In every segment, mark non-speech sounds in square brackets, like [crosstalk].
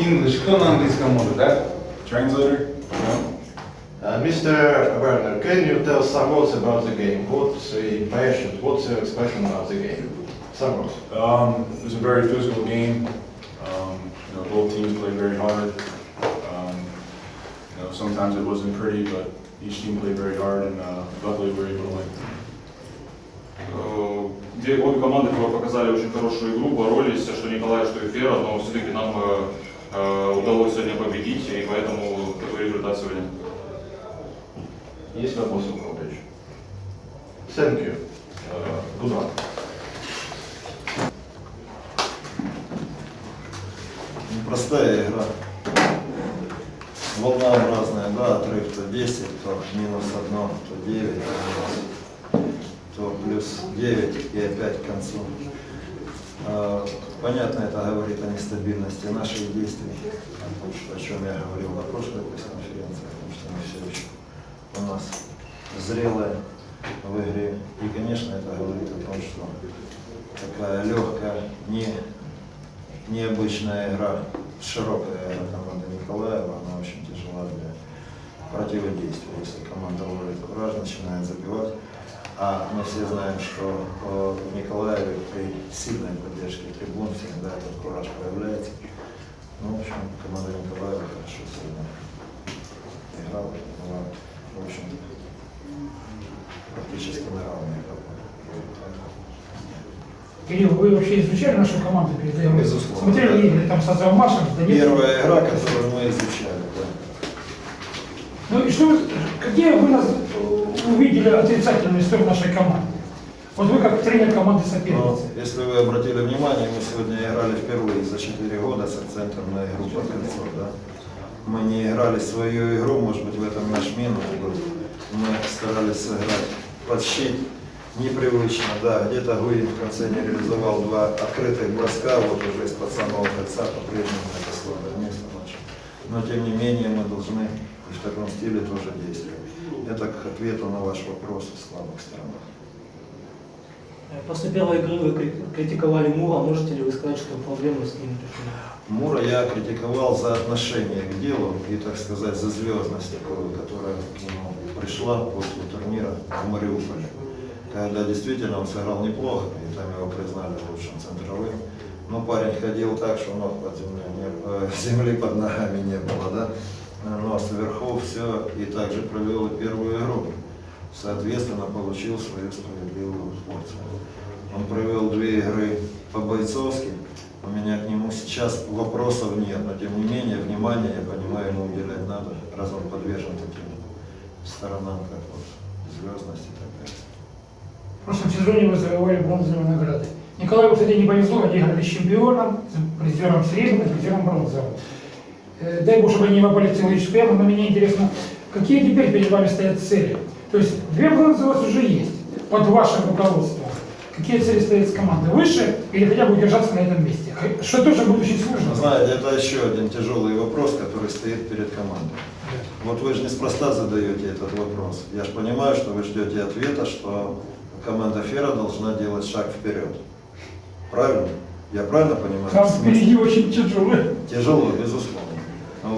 English. Кто на английском может, да? Translator? No? Uh, Mr. Werner, can you tell some words about the game? What's the impression, what's your expression about the game? Some words. Um, it was a very physical game. Um, you know, both teams played very hard. Um, you know, sometimes it wasn't pretty, but each team played very hard, and uh, luckily we were able to win. Э, Две обе команды показали очень хорошую игру, боролись, что Николай, что и Фера, но все-таки нам э, э, удалось сегодня победить, и поэтому такой результат сегодня. Есть вопросы у еще? Thank you. Uh, good luck. Непростая игра. Волнообразная, да, отрыв то 10, то минус 1, то 9, то, плюс 9 и опять к концу. Понятно, это говорит о нестабильности наших действий, о чем я говорил на прошлой пресс-конференции, потому что мы все еще у нас зрелые в игре. И, конечно, это говорит о том, что такая легкая, не необычная игра, широкая игра команды Николаева, она очень тяжела для противодействия. Если команда ловит кураж, начинает забивать. А мы все знаем, что э, в Николаеве при сильной поддержке трибун всегда этот кураж появляется. Ну, в общем, команда Николаева хорошо сегодня играла, была, в общем, практически на равных. Кирилл, вы вообще изучали нашу команду перед игрой? Безусловно. Смотрели игры там с Азовмашем, с Донецком? Первая игра, которую мы изучали, да. Ну и что, какие вы нас э, увидели отрицательные стороны нашей команды? Вот вы как тренер команды соперницы. если вы обратили внимание, мы сегодня играли впервые за 4 года с акцентом на игру кольцо, да? Мы не играли свою игру, может быть, в этом наш минус был. Мы старались сыграть под щит, непривычно, да. Где-то Гуин в конце не реализовал два открытых броска, вот уже из-под самого кольца по-прежнему это слабое место наше. Но, тем не менее, мы должны в таком стиле тоже действовать. Это к ответу на ваш вопрос о слабых сторонах. После первой игры вы кри- критиковали Мура. Можете ли вы сказать, что проблемы с ним решены? Мура я критиковал за отношение к делу и, так сказать, за звездность такую, которая к нему пришла после турнира в Мариуполе. Когда действительно он сыграл неплохо, и там его признали лучшим центровым. Но парень ходил так, что ног под землей не, э, [laughs] земли под ногами не было, да? Но сверху все и также провел первую игру. Соответственно, получил свою справедливую порцию. Он провел две игры по-бойцовски. У меня к нему сейчас вопросов нет, но тем не менее внимание, я понимаю, ему уделять надо, раз он подвержен таким сторонам, как вот звездность и так далее. В прошлом сезоне вы завоевали бронзовые награды. Николаю, кстати, не повезло, они играли с чемпионом, с призером серебряным, с призером бронзовым. Э, Дай Бог, чтобы они не попали в целый чемпионат, но мне интересно, какие теперь перед вами стоят цели? То есть две бронзы у вас уже есть, под вашим руководством. Какие цели стоят с командой? Выше или хотя бы удержаться на этом месте? Что тоже будет очень сложно. Знаете, это еще один тяжелый вопрос, который стоит перед командой. Вот вы же неспроста задаете этот вопрос. Я же понимаю, что вы ждете ответа, что команда Фера должна делать шаг вперед. Правильно? Я правильно понимаю? Там впереди очень тяжело. Тяжело, безусловно.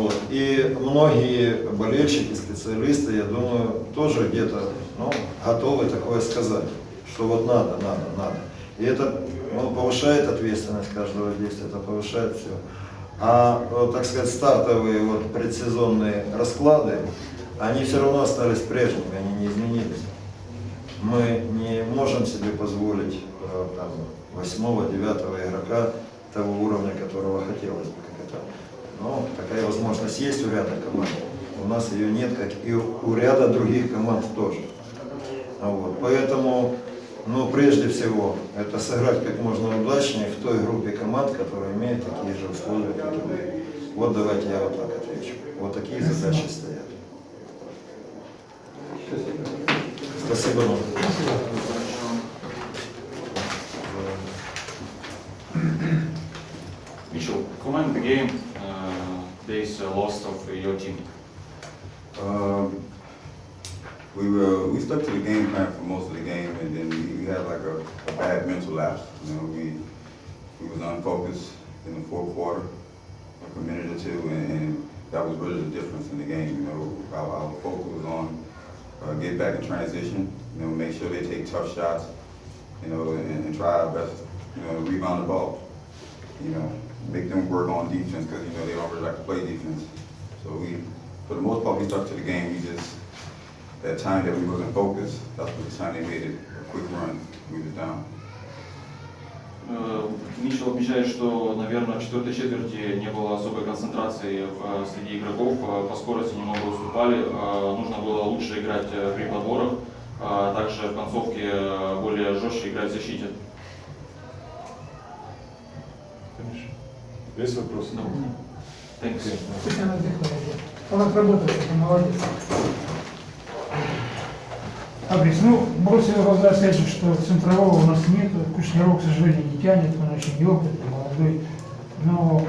Вот. И многие болельщики, специалисты, я думаю, тоже где-то ну, готовы такое сказать, что вот надо, надо, надо. И это ну, повышает ответственность каждого действия, это повышает все. А, вот, так сказать, стартовые вот, предсезонные расклады, они все равно остались прежними, они не изменились. Мы не можем себе позволить э, там, восьмого, девятого игрока того уровня, которого хотелось бы. Но такая возможность есть у ряда команд. У нас ее нет, как и у ряда других команд тоже. А Вот. Поэтому, ну, прежде всего, это сыграть как можно удачнее в той группе команд, которая имеет такие же условия, как и мы. Вот давайте я вот так отвечу. Вот такие задачи стоят. Спасибо вам. Mitchell, comment the game, uh, loss of your team. Um, we were we stuck to the game plan for most of the game, and then we, we had like a, a bad mental lapse. You know, we we was unfocused in the fourth quarter. Committed a too, and, and that was really the difference in the game. You know, our, our focus was on uh, get back in transition. You know, make sure they take tough shots. You know, and, and try our best. You know, to rebound the ball. You know, make them work on defense because you know they don't really like to play defense. So we, for the most part, we stuck to the game. We just that time that we wasn't focused. That's what the time they made it a quick run. We was down. Э, Митчелл отмечает, что, наверное, в четвертой четверти не было особой концентрации э, среди игроков, э, по скорости немного уступали, нужно было лучше играть при подборах, также в концовке более жестче играть в защите. Есть вопросы? Да. Thanks. Пусть она отдыхает. Он отработает, это молодец. Абрис, ну, бросил в глаза опять же, что центрового у нас нет, Кушнеров, к сожалению, не тянет, он очень неопытный, молодой. Но,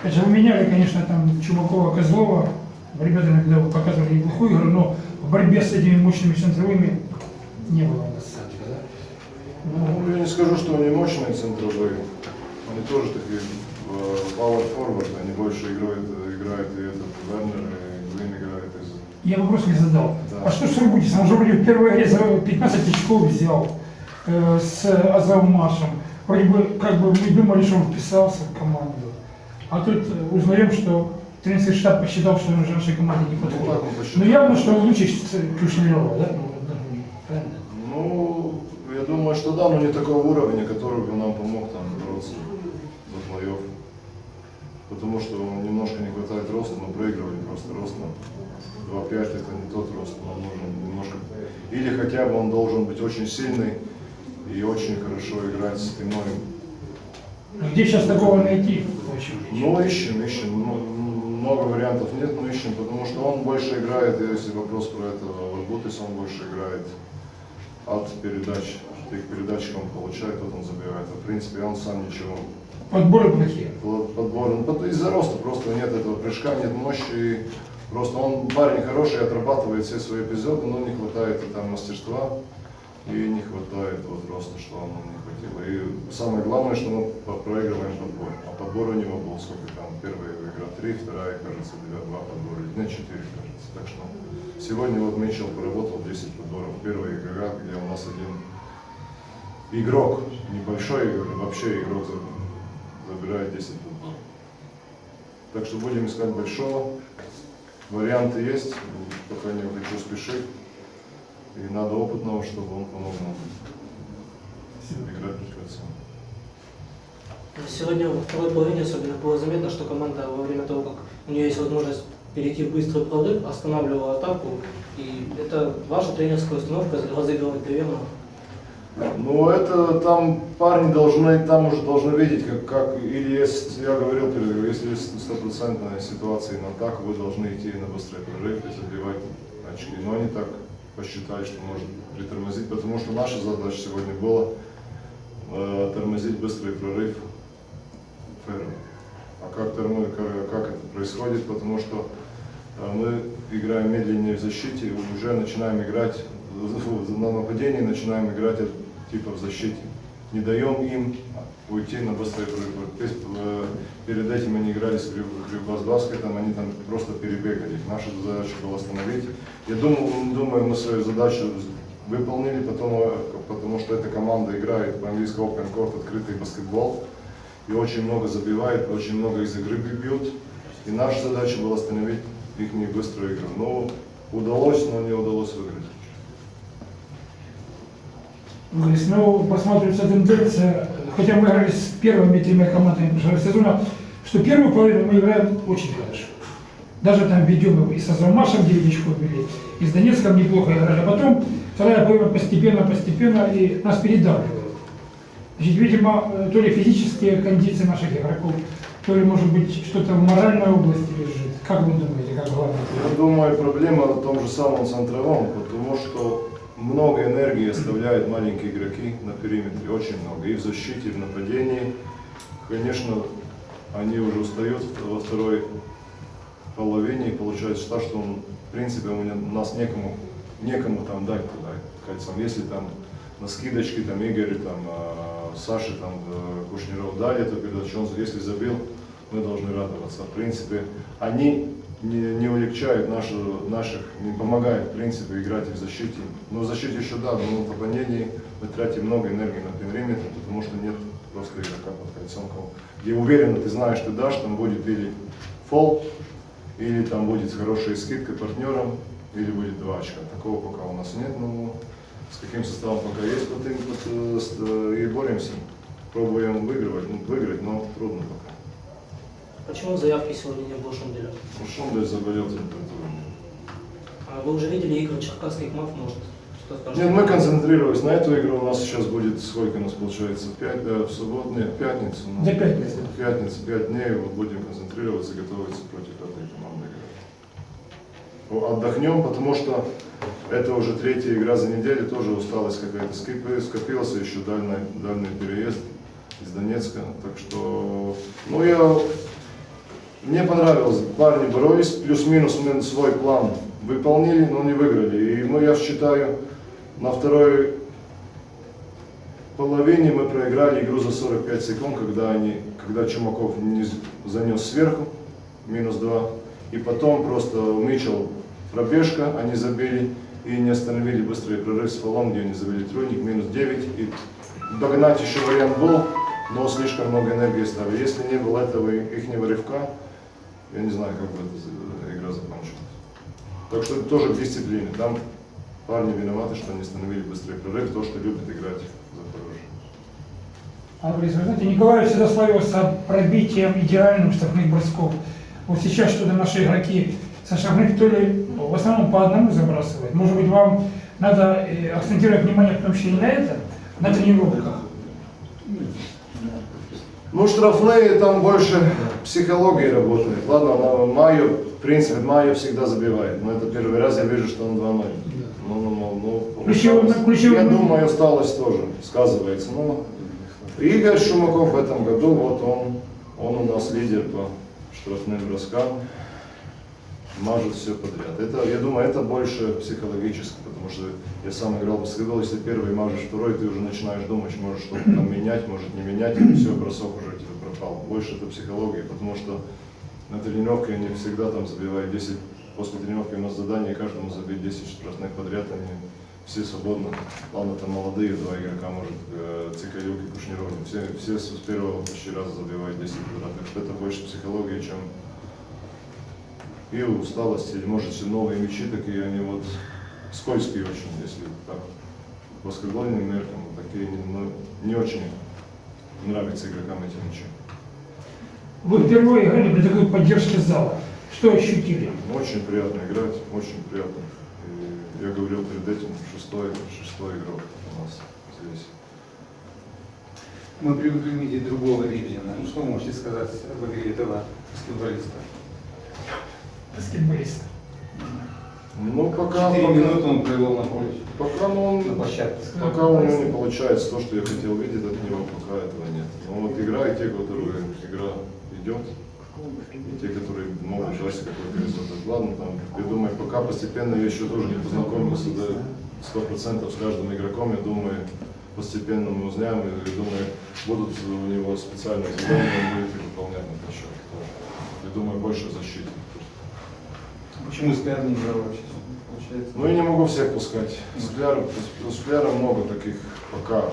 опять же, вы меняли, конечно, там Чумакова, Козлова, ребята иногда показывали неплохую игру, но в борьбе с этими мощными центровыми не было у нас? Ну, Ну, я не скажу, что они мощные центровые. Они тоже такие э, power forward, они больше играют, играют и этот Вернер, и Глин играет из... Я вопрос не задал. Да. А что с Сургутисом? Он же вроде в первой игре за 15 очков взял э, с Азамашем. Вроде бы, как бы мы думали, что он вписался в команду. А тут э, узнаем, что тренерский штаб посчитал, что он уже нашей команде не Ну, подходит. посчитал. Но явно, что он лучше Кушнерова, да? Ну, ну, Правильно? Ну, я думаю, что да, но не такого уровня, который бы нам помог там бороться за плей-офф. Потому что немножко не хватает роста, мы проигрывали просто ростом. 2-5 это не тот рост, нам нужен немножко... Или хотя бы он должен быть очень сильный и очень хорошо играть спиной. Ну, Где сейчас такого найти? Ну, ищем, ищем. Ну, Много вариантов нет, но ищем, потому что он больше играет, если вопрос про этого Варбутис, он больше играет от передач. Тех передач, он получает, вот он забивает. А в принципе, он сам ничего. Подборы плохие. Под- Подбор, ну, из-за роста просто нет этого прыжка, нет мощи. Просто он парень хороший, отрабатывает все свои эпизоды, но не хватает там мастерства и не хватает вот роста, что он не хватило. И самое главное, что мы проигрываем подбор. А подбор у него был сколько там, первая игра три, вторая, кажется, два, два подбора, нет, четыре, кажется. Так что сегодня вот Митчелл поработал 10 подборов. Первая игра, где у нас один игрок, небольшой игрок, вообще игрок 10 подборов. Так что будем искать большого. Варианты есть, пока не хочу спешить. И надо опытного, чтобы он помог нам играть отца. Сегодня во второй половине особенно было заметно, что команда во время того, как у нее есть возможность перейти в быстрый прорыв, останавливала атаку. И это ваша тренерская установка разыгрывать доверно. Ну, это там парни должны, там уже должны видеть, как, как или есть, я говорил перед если стопроцентная ситуация на атаку, вы должны идти на быстрый прорыв и забивать очки. Но они так посчитали, что может притормозить, потому что наша задача сегодня была э, тормозить быстрый прорыв ферм. А как, тормо- как, как это происходит? Потому что э, мы играем медленнее в защите, уже начинаем играть на нападении, начинаем играть э, типа в защите. Не даем им уйти на быстрый прорыв. То есть, э, перед этим они играли с Кривбас Баскетом, они там просто перебегали. Наша задача была остановить. Я думаю, думаю, мы свою задачу выполнили, потому, э, потому что эта команда играет по-английски open court, открытый баскетбол и очень много забивает, очень много из игры бьют. И наша задача была остановить их быструю игру. Но удалось, но не удалось выиграть. Ну, просматривается тенденция, хотя мы играли с первыми тремя командами прошлого сезона, что первую половину мы играем очень хорошо. Даже там ведем и с Азамашем 9 очков вели, и с Донецком неплохо играли. А потом вторая половина постепенно, постепенно и нас передавливают. Значит, видимо, то ли физические кондиции наших игроков, то ли, может быть, что-то в моральной области лежит. Как вы думаете, как главное? Я думаю, проблема в том же самом центровом, потому что много энергии оставляют маленькие игроки на периметре, очень много. И в защите, и в нападении. Конечно, они уже устают во второй половине, и получается так, что он, в принципе, у нас некому, некому там дать туда кольцом. Если там на скидочке там Игорь, там, э, Саша, там, э, Кушнеров дали передачу, он если забил, мы должны радоваться. В принципе, они не, не улегчают нашу, наших, не помогают, в принципе, играть в защите. Но в защите еще да, но в нападении мы тратим много энергии на периметр, потому что нет просто игрока под кольцом. Где уверенно ты знаешь, ты дашь, там будет или фол, или там будет хорошая скидка партнерам, или будет два очка. Такого пока у нас нет, но с каким составом пока есть, вот, и, э, э, и боремся. Пробуем выигрывать, ну, выиграть, но трудно пока. Почему заявки сегодня не было Шумделя? Ну, Шумбель заболел температурой. А вы уже видели игры черкасских МАФ, может? Нет, мы концентрировались на эту игру. У нас сейчас будет, сколько у нас получается, пять, да, в субботу, нет, в пятницу. у нас За пятницу. В пятницу, пять дней, вот будем концентрироваться, готовиться против этой команды. Ну, Отдохнем, потому что это уже третья игра за неделю, тоже усталость какая-то скопи- скопилась, еще дальний, дальний переезд из Донецка. Так что, ну я, мне понравилось, парни боролись, плюс-минус мы свой план выполнили, но не выиграли. И ну, я считаю, на второй половине мы проиграли игру за 45 секунд, когда, они, когда Чумаков не занес сверху, минус 2. И потом просто Митчелл пробежка, они забили и не остановили быстрый прорыв с фолом, где они забили тройник, минус 9. И догнать еще вариант был, но слишком много энергии ставили. Если не было этого их рывка, я не знаю, как бы эта игра закончилась. Так что это тоже к дисциплине. Там парни виноваты, что не остановили быстрый прорыв, то, что любят играть за хорошее. А, вы знаете, Николаев всегда славился пробитием идеальным штрафных бросков. Вот сейчас что-то наши игроки со штрафных то ли ну, в основном по одному забрасывают. Может быть, вам надо э, акцентировать внимание в том числе и на это, на тренировках. Ну, штрафные там больше психологии работает. Ладно, на Майю, в принципе, Майю всегда забивает. Но это первый раз я вижу, что он 2-0. Ну, ну, ну, ну, Ключевой- усталость. ключевой я момент. думаю, усталость тоже сказывается. Ну, Игорь Шумаков в этом году, вот он, он у нас лидер по штрафным броскам. Мажет все подряд. Это, я думаю, это больше психологически, потому что я сам играл в баскетбол, если первый мажешь второй, ты уже начинаешь думать, может что-то там менять, может не менять, и все, бросок уже у тебя пропал. Больше это психология, потому что на тренировке они всегда там забивают 10, после тренировки у нас задание каждому забить 10 штрафных подряд, они все свободно. Ладно, там молодые два игрока, может, э, Цикалюк и Кушниров, все, все с первого почти раза забивают 10 подряд, так что это больше психология, чем и усталость, или может все новые мячи такие, они вот скользкие очень, если так. Баскетбольным меркам такие не, ну, не очень нравятся игрокам эти мячи. Вы впервые играли при такой поддержке зала. Что ощутили? Очень приятно играть, очень приятно. И я говорил перед этим, шестой, шестой игрок у нас здесь. Мы привыкли видеть другого Рибзина. Ну, что вы можете сказать об игре этого баскетболиста? Баскетболиста. Ну, пока, Четыре пока, минуты он провел на поле, пока ну, он на площадке. Пока у него не получается то, что я хотел видеть от него, пока этого нет. Но вот игра и те, которые игра идет, и те, которые могут дать какой-то результат. Ладно, там, я думаю, пока постепенно я еще тоже не познакомился до сто процентов с каждым игроком, я думаю, постепенно мы узнаем, и я думаю, будут у него специальные задания, он будет их выполнять на счет. Я думаю, больше защиты. Почему Скляр не играл вообще? Получается. Ну, я не могу всех пускать. Скляр, у Скляра много таких пока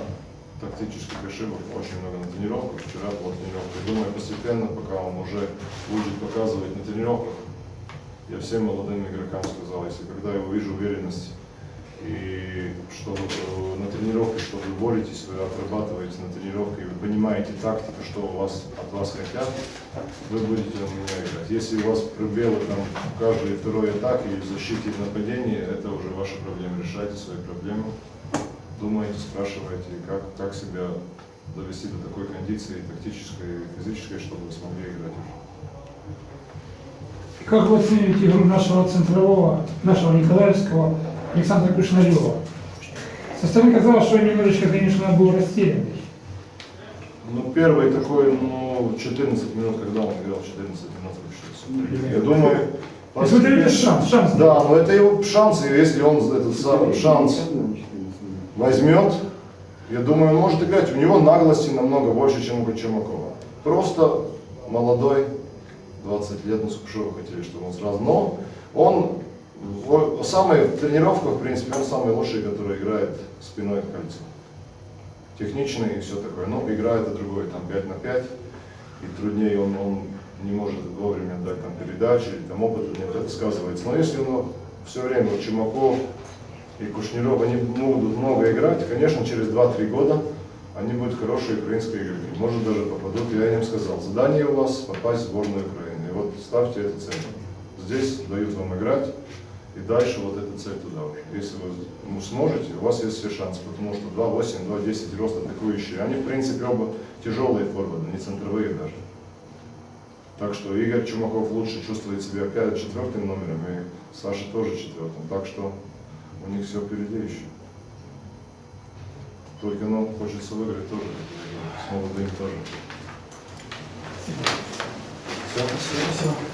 тактических ошибок, очень много на тренировках. Вчера была тренировка. Думаю, постепенно, пока он уже будет показывать на тренировках, я всем молодым игрокам сказал, если когда я увижу уверенность и что э, на тренировке, что вы боретесь, вы отрабатываете на тренировке, вы понимаете тактику, что у вас от вас хотят, вы будете у меня играть. Если у вас пробелы там в каждой второй атаке или в защите и нападении, это уже ваша проблема. Решайте свои проблемы, думайте, спрашивайте, как, как себя довести до такой кондиции тактической и физической, чтобы вы смогли играть уже. Как вы оцениваете игру нашего центрового, нашего Николаевского Александра Кушнарева? Со стороны казалось, что немножечко, конечно, был растерянный. Ну, первый такой, ну, 14 минут, когда он играл 14 минут вообще. Я думаю, То есть даете шанс, шанс. Да, но это его шанс, и если он этот сам шанс возьмет, я думаю, он может играть. У него наглости намного больше, чем у Кочемакова. Просто молодой, 20 лет, ну что вы хотели, чтобы он сразу. Но он в самой тренировках, в принципе, он самый лучший, который играет спиной к кольцу. Техничный и все такое. Но игра это другое, там 5 на 5. И труднее он, он не может вовремя дать там передачи, там опыта нет, это сказывается. Но если он все время вот Чумаков и Кушниров, они будут много играть, конечно, через 2-3 года они будут хорошие украинские игроки. Может даже попадут, я им сказал, задание у вас попасть в сборную Украины. И вот ставьте эту цель. Здесь дают вам играть, и дальше вот эта цель туда уже. Если вы ну, сможете, у вас есть все шансы, потому что 2-8, 2-10 рост атакующие. Они, в принципе, оба тяжелые форварды, не центровые даже. Так что Игорь Чумаков лучше чувствует себя опять четвертым номером, и Саша тоже четвертым. Так что у них все впереди еще. Только, ну, хочется выиграть тоже. С молодым тоже. Все? Все.